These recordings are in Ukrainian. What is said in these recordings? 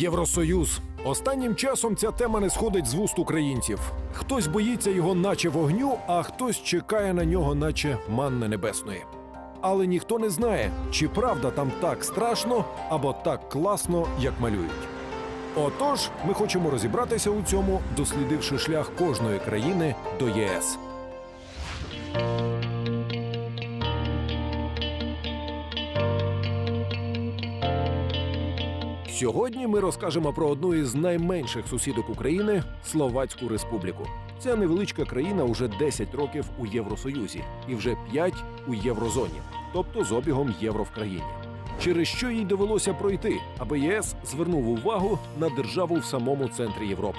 Євросоюз. Останнім часом ця тема не сходить з вуст українців. Хтось боїться його, наче вогню, а хтось чекає на нього, наче манни небесної. Але ніхто не знає, чи правда там так страшно або так класно, як малюють. Отож, ми хочемо розібратися у цьому, дослідивши шлях кожної країни до ЄС. Сьогодні ми розкажемо про одну із найменших сусідок України Словацьку Республіку. Ця невеличка країна уже 10 років у Євросоюзі і вже 5 у єврозоні, тобто з обігом євро в країні. Через що їй довелося пройти, аби ЄС звернув увагу на державу в самому центрі Європи.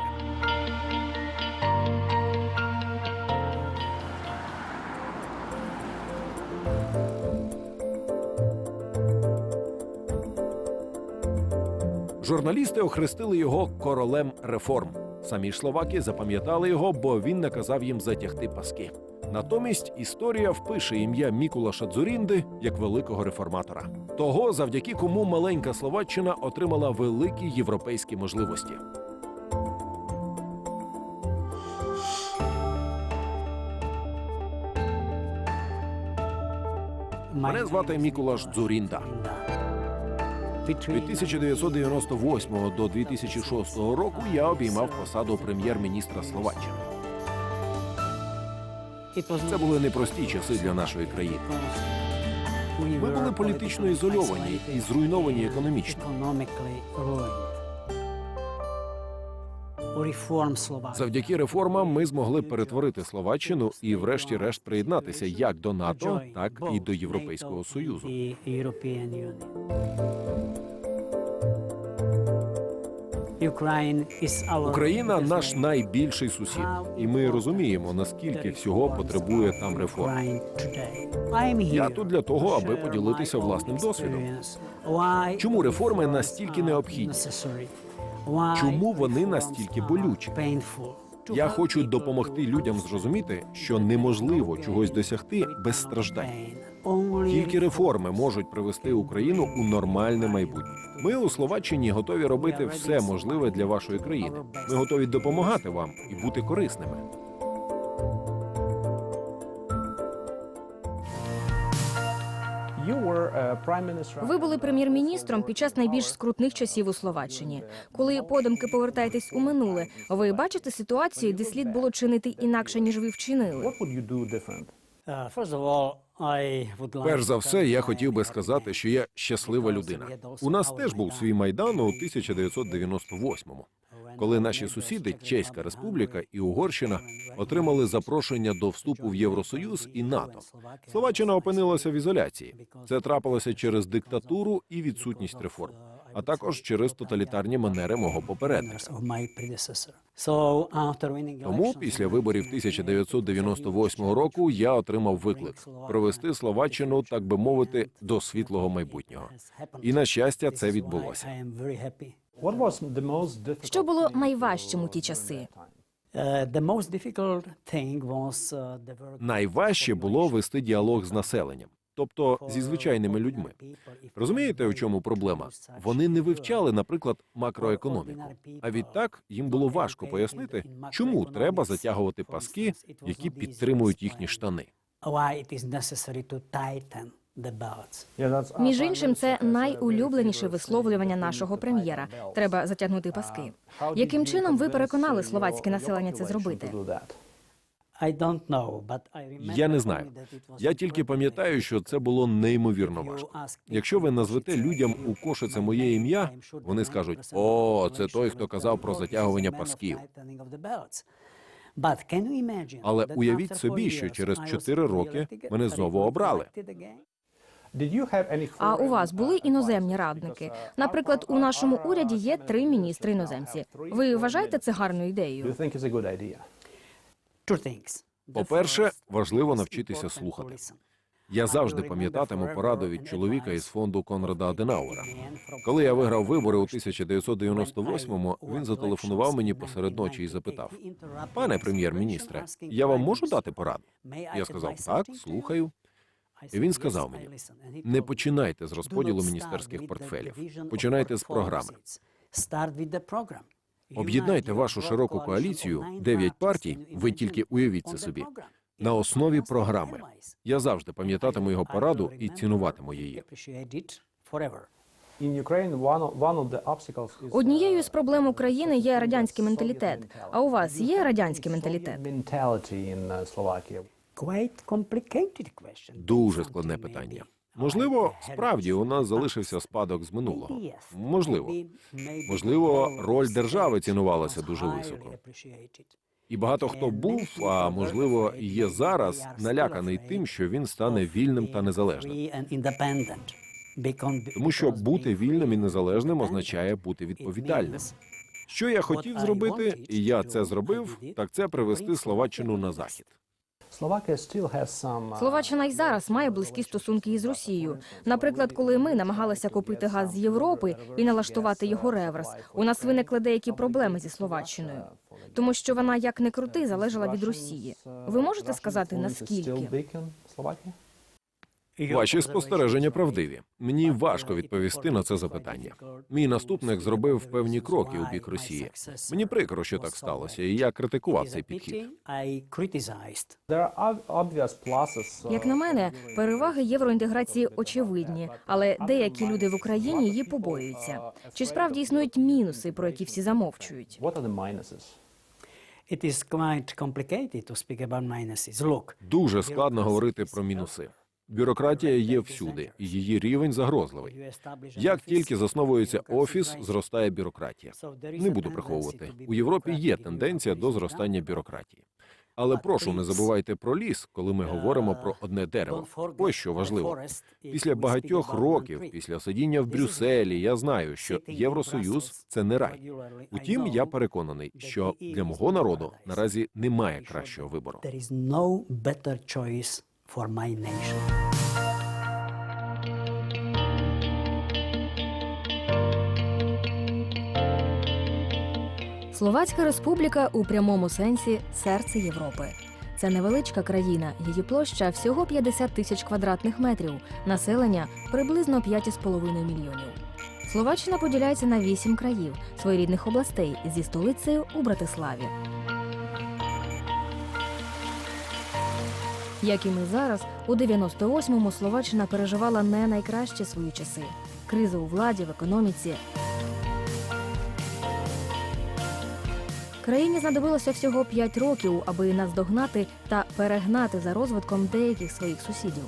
Журналісти охрестили його королем реформ. Самі ж словаки запам'ятали його, бо він наказав їм затягти паски. Натомість історія впише ім'я Мікулаша Дзурінди як великого реформатора, того, завдяки кому маленька Словаччина отримала великі європейські можливості. Мене звати Мікулаш Дзурінда. Від 1998 до 2006 року я обіймав посаду прем'єр-міністра Словаччини. Це були непрості часи для нашої країни. Ми були політично ізольовані і зруйновані економічно. Завдяки реформам ми змогли перетворити Словаччину і, врешті-решт, приєднатися як до НАТО, так і до Європейського Союзу. Україна наш найбільший сусід, і ми розуміємо, наскільки всього потребує там реформ. Я тут для того, аби поділитися власним досвідом. Чому реформи настільки необхідні? Чому вони настільки болючі? Я хочу допомогти людям зрозуміти, що неможливо чогось досягти без страждань. Тільки реформи можуть привести Україну у нормальне майбутнє. Ми у Словаччині готові робити все можливе для вашої країни. Ми готові допомагати вам і бути корисними. Ви були прем'єр-міністром під час найбільш скрутних часів у Словаччині. Коли подумки повертаєтесь у минуле, ви бачите ситуацію, де слід було чинити інакше ніж ви вчинили. Перш за все, я хотів би сказати, що я щаслива людина. У нас теж був свій майдан у 1998-му, коли наші сусіди, Чеська Республіка і Угорщина, отримали запрошення до вступу в Євросоюз і НАТО. Словаччина опинилася в ізоляції. Це трапилося через диктатуру і відсутність реформ, а також через тоталітарні манери мого попередника. Тому після виборів 1998 року я отримав виклик провести Словаччину, так би мовити, до світлого майбутнього. І на щастя, це відбулося. Що було найважчим у ті часи? Найважче було вести діалог з населенням, тобто зі звичайними людьми. Розумієте, у чому проблема? Вони не вивчали, наприклад, макроекономіку. А відтак їм було важко пояснити, чому треба затягувати паски, які підтримують їхні штани. Між іншим, це найулюбленіше висловлювання нашого прем'єра. Треба затягнути паски. Яким чином ви переконали словацьке населення це зробити? Я не знаю. Я тільки пам'ятаю, що це було неймовірно важко. Якщо ви назвете людям у кошице моє ім'я, вони скажуть: о, це той, хто казав про затягування пасків. Але уявіть собі, що через 4 роки мене знову обрали. А у вас були іноземні радники? Наприклад, у нашому уряді є три міністри іноземці. Ви вважаєте це гарною ідеєю? По-перше, важливо навчитися слухати. Я завжди пам'ятатиму пораду від чоловіка із фонду Конрада Аденауера. Коли я виграв вибори у 1998-му, він зателефонував мені посеред ночі і запитав: Пане прем'єр-міністре, я вам можу дати пораду? Я сказав так, слухаю. І він сказав мені: не починайте з розподілу міністерських портфелів, починайте з програми. Об'єднайте вашу широку коаліцію, дев'ять партій, ви тільки уявіть це собі, на основі програми. Я завжди пам'ятатиму його пораду і цінуватиму її. Однією з проблем України є радянський менталітет. А у вас є радянський менталітет? Дуже складне питання. Можливо, справді у нас залишився спадок з минулого. Можливо, можливо, роль держави цінувалася дуже високо. І багато хто був, а можливо, і є зараз наляканий тим, що він стане вільним та незалежним. Тому що бути вільним і незалежним означає бути відповідальним. Що я хотів зробити, і я це зробив, так це привести Словаччину на захід. Словаччина й зараз має близькі стосунки із Росією. Наприклад, коли ми намагалися купити газ з Європи і налаштувати його реверс, у нас виникли деякі проблеми зі Словаччиною, тому що вона як не крути залежала від Росії. Ви можете сказати наскільки? Ваші спостереження правдиві. Мені важко відповісти на це запитання. Мій наступник зробив певні кроки у бік Росії. Мені прикро, що так сталося, і я критикував цей підхід. Як на мене, переваги євроінтеграції очевидні, але деякі люди в Україні її побоюються. Чи справді існують мінуси, про які всі замовчують? It is quite complicated to speak about minuses. Look, Дуже складно говорити про мінуси. Бюрократія є всюди, і її рівень загрозливий. Як тільки засновується офіс, зростає бюрократія. Не буду приховувати. У Європі є тенденція до зростання бюрократії. Але прошу, не забувайте про ліс, коли ми говоримо про одне дерево. Ось що важливо. Після багатьох років, після сидіння в Брюсселі, я знаю, що Євросоюз це не рай. Утім, я переконаний, що для мого народу наразі немає кращого вибору. For my nation. Словацька республіка у прямому сенсі серце Європи. Це невеличка країна, її площа всього 50 тисяч квадратних метрів, населення приблизно 5,5 мільйонів. Словаччина поділяється на вісім країв своєрідних областей зі столицею у Братиславі. Як і ми зараз, у 98-му Словаччина переживала не найкращі свої часи: кризи у владі, в економіці, Країні знадобилося всього 5 років, аби наздогнати та перегнати за розвитком деяких своїх сусідів.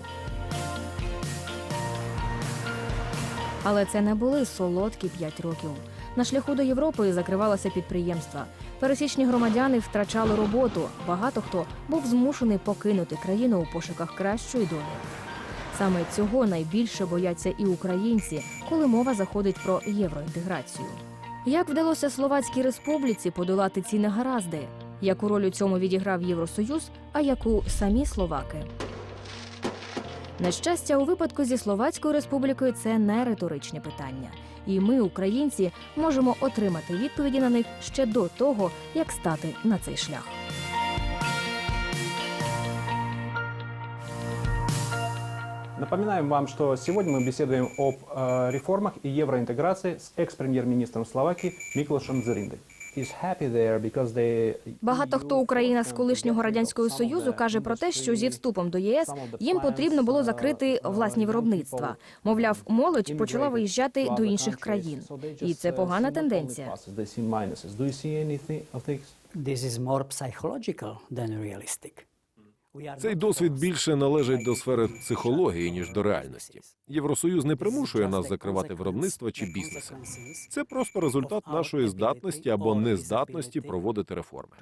Але це не були солодкі 5 років. На шляху до Європи закривалися підприємства. Пересічні громадяни втрачали роботу. Багато хто був змушений покинути країну у пошуках кращої долі. Саме цього найбільше бояться і українці, коли мова заходить про євроінтеграцію. Як вдалося Словацькій республіці подолати ці негаразди? Яку роль у цьому відіграв Євросоюз, а яку самі словаки? На щастя, у випадку зі Словацькою республікою це не риторичні питання. І ми, українці, можемо отримати відповіді на них ще до того, як стати на цей шлях. Напоминаем вам, что сегодня мы беседуем об э, реформах и евроинтеграции с экс-премьер-министром Словакии Миклошем Зериндой. Багато хто Україна з колишнього радянського союзу каже про те, що зі вступом до єС їм потрібно було закрити власні виробництва. Мовляв, молодь почала виїжджати до інших країн, і це погана тенденція. This is more psychological than realistic. Цей досвід більше належить до сфери психології ніж до реальності. Євросоюз не примушує нас закривати виробництва чи бізнеси. Це просто результат нашої здатності або нездатності проводити реформи.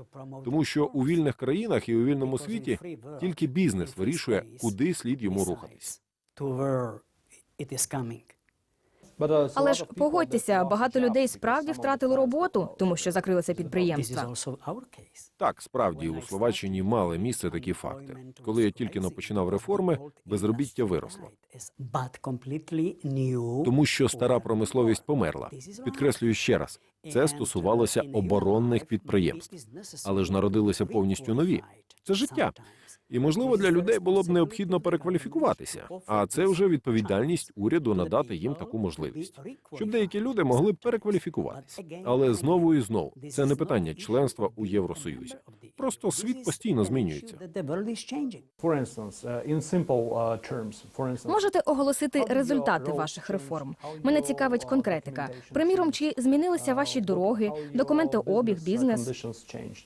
Тому що у вільних країнах і у вільному світі тільки бізнес вирішує, куди слід йому рухатись. Але ж погодьтеся, багато людей справді втратили роботу, тому що закрилися підприємства. Так, справді у Словаччині мали місце такі факти. Коли я тільки починав реформи, безробіття виросло. Тому що стара промисловість померла. Підкреслюю ще раз, Це стосувалося оборонних підприємств, але ж народилися повністю нові. Це життя. І можливо для людей було б необхідно перекваліфікуватися. А це вже відповідальність уряду надати їм таку можливість, щоб деякі люди могли перекваліфікуватися. Але знову і знову це не питання членства у Євросоюзі. Просто світ постійно змінюється. Uh, uh, Можете оголосити результати ваших реформ. Мене цікавить конкретика. Приміром, чи змінилися ваші дороги, документообіг, бізнес? conditions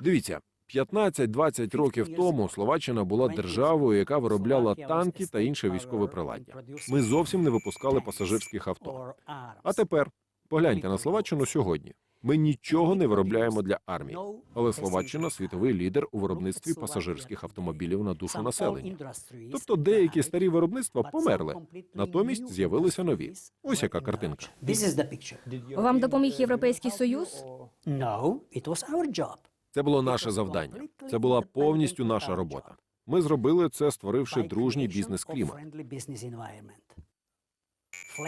Дивіться, 15-20 років тому Словаччина була державою, яка виробляла танки та інше військове приладдя. Ми зовсім не випускали пасажирських авто. А тепер погляньте на Словаччину сьогодні. Ми нічого не виробляємо для армії, але Словаччина світовий лідер у виробництві пасажирських автомобілів на душу населення. Тобто деякі старі виробництва померли, натомість з'явилися нові. Ось яка картинка. Вам допоміг Європейський Союз? No, it was our job. Це було наше завдання. Це була повністю наша робота. Ми зробили це, створивши дружній creation of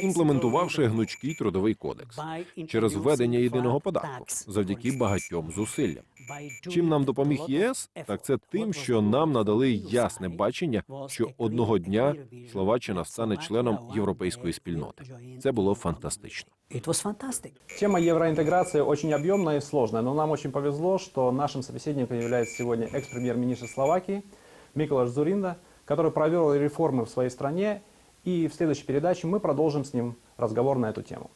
імплементувавши гнучкий трудовий кодекс By через introducing введення єдиного flat податку tax, завдяки for багатьом зусиллям. By Чим doing нам a допоміг lot of ЄС, так це effort. тим, What що was нам good надали on the ясне side бачення, was що a clear- одного a дня clear vision Словаччина that стане Slovakia членом one європейської day спільноти. will join Це було the фантастично. It was fantastic. Тема евроинтеграции очень объемная и сложная, но нам очень повезло, что нашим собеседником является сегодня экс-премьер-министр Словакии Миколаш Зуринда, который провел реформы в своей стране, и в следующей передаче мы продолжим с ним разговор на эту тему.